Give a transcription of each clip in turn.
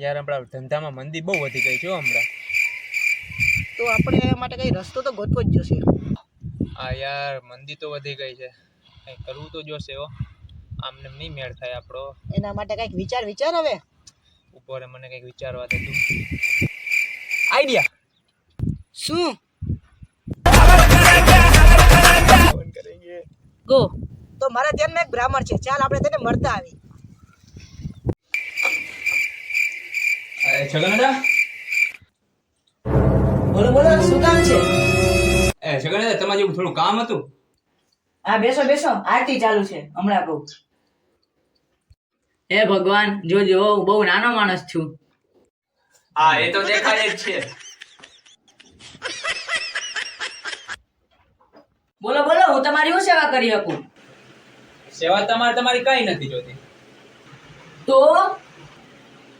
યાર આપણા ધંધામાં મંદી બહુ વધી ગઈ છે હમણાં. તો આપણે માટે કઈ રસ્તો તો ગોતવો જ જોશે. આ યાર મંદી તો વધી ગઈ છે. કંઈ કરવું તો જોશે હો. આમને નહીં મેળ થાય આપણો. એના માટે કંઈક વિચાર વિચાર હવે? ઉપર મને કંઈક વિચારવા દે તું. આઈડિયા? શું? ગો. તો મારા ધ્યાનમાં એક બ્રાહ્મણ છે. ચાલ આપણે તેને મળતા આવી. છગનદા બોલો બોલો શું કામ છે? એ છગનદા તમારે જેવું થોડું કામ હતું? હા બેસો બેસો. આરતી ચાલુ છે હમણાં કહું હે ભગવાન જોજો હું બહુ નાનો માણસ છું. હા એ તો દેખાય જ છે. બોલો બોલો હું તમારી શું સેવા કરી શકું? સેવા તમારે તમારી કઈ નથી જોતી. તો?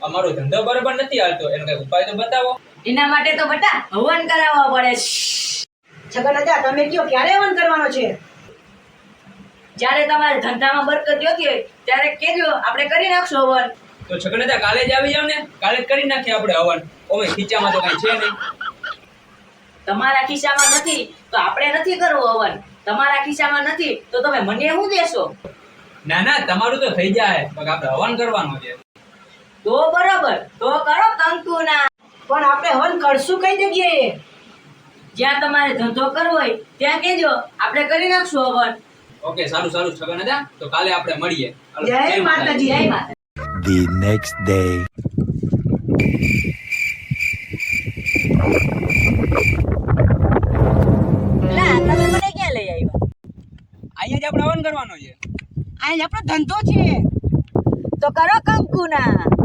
અમારો ધંધો બરોબર નથી હાલતો. એનો કઈ ઉપાય તો બતાવો. એના માટે તો બટા હવન કરાવવા પડે. છગન દાદા તમે કયો ક્યારે હવન કરવાનો છે? જ્યારે તમારે ધંધામાં બરકત જોતી હોય ત્યારે કેજો આપણે કરી નાખશું હવન. તો છગનદા કાલે જ આવી જાવ ને? કાલે જ કરી નાખીએ આપણે હવન. ઓમે ખીચામાં તો કઈ છે નહીં. તમારા ખિસ્સામાં નથી તો આપણે નથી કરવું હવન. તમારા ખિસ્સામાં નથી તો તમે મને શું દેશો? ના ના તમારું તો થઈ જાય. પણ આપણે હવન કરવાનું છે. તો બરોબર તો કરો કંકુના પણ આપણે હન કરશું કઈ જગ્યાએ? જ્યાં તમારે ધંધો કરવો હોય ત્યાં કેજો આપણે કરી નાખશું હવન ઓકે સારું સારું છગનદા તો કાલે આપણે મળીએ. જય જય માતાજી. જય માતા the next day. મને ક્યાં લઈ આવ્યા? અહીંયા જ આપણે હવન કરવાનો છે. અહીંયા આપણો ધંધો છે. તો કરો કંકુના.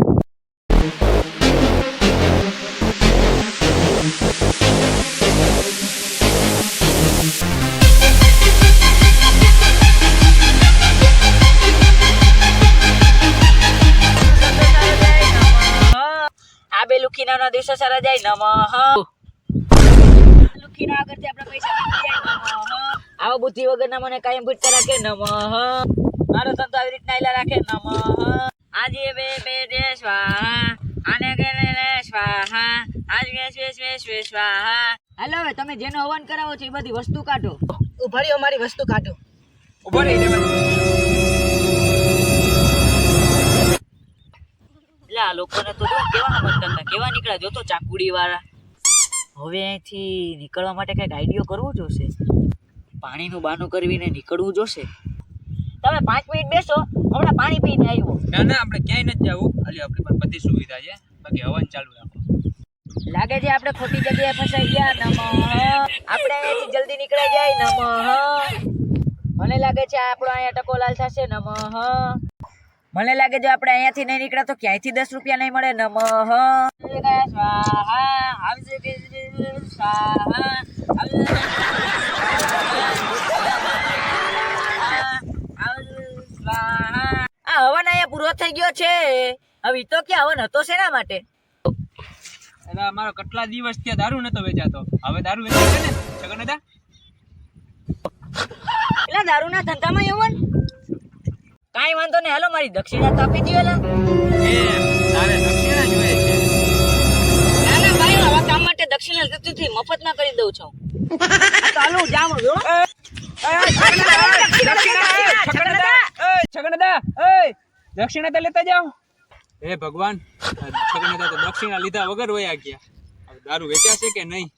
લુખીના ના દિવસો સારા જાય નમઃ. લુખીના આગળથી આપણે પૈસા જાય નમઃ. આવો બુદ્ધિ વગરના મને કાયમ ભૂટકા રાખે નમઃ. મારો ધંધો આવી રીતના આયલા રાખે નમઃ. આજે બે બે દે સ્વાહા. આને કે ને ને સ્વાહા. આજ કે સ્વે સ્વે સ્વે સ્વાહા. હાલો હવે તમે જેનો હવન કરાવો છો એ બધી વસ્તુ કાઢો. ઉભરી અમારી વસ્તુ કાઢો. ઉભરી એટલે આ લોકોને તો કેવા નીકળ્યા? જોતો ચાકુડી વાળા હવે અહીંથી નીકળવા માટે કંઈક આઈડિયો કરવો જોશે. પાણીનું બાનું કરવીને નીકળવું જોશે. તમે પાંચ મિનિટ બેસો હમણાં પાણી પીને આવ્યો ના ના આપણે ક્યાંય નથી જવું ખાલી આપણી પાસે બધી સુવિધા છે. બાકી હવન ચાલુ રાખો. લાગે છે આપણે ખોટી જગ્યાએ ફસાઈ ગયા? નમઃ. આપણે અહીંથી જલ્દી નીકળી જાય? નમઃ. મને લાગે છે આપણો અહીંયા ટકો લાલ થશે. નમઃ. મને લાગે છે આપણે અહીંયાથી નહીં નીકળ્યા તો ક્યાંયથી દસ રૂપિયા નહીં મળે? નમઃ. સ્વાહા આવશે સ્વાહા આ હવન અહીંયા પૂરો થઈ ગયો છે. હવે તો ક્યાં હવન હતો શેના માટે? દાદા અમારો કેટલા દિવસ ત્યાં દારૂ નતો વેચાતો. હવે દારૂ વેચાય છે ને? છગનદા દારૂ દારૂના ધંધામાં એવું કાંઈ વાંધો નહીં. હાલો મારી દક્ષિણા તો આપી દો તારે દક્ષિણા જોઈએ છે. ના ના ભાઈ હવે કામ માટે દક્ષિણા લેતી હતી મફતમાં કરી દઉં છું. આ જામ. છગનદા એ દક્ષિણા તો લેતા જાઓ. હે ભગવાન છગનદા તો દક્ષિણા લીધા વગર વયા ગયા. દારૂ વેચ્યા છે કે નહીં?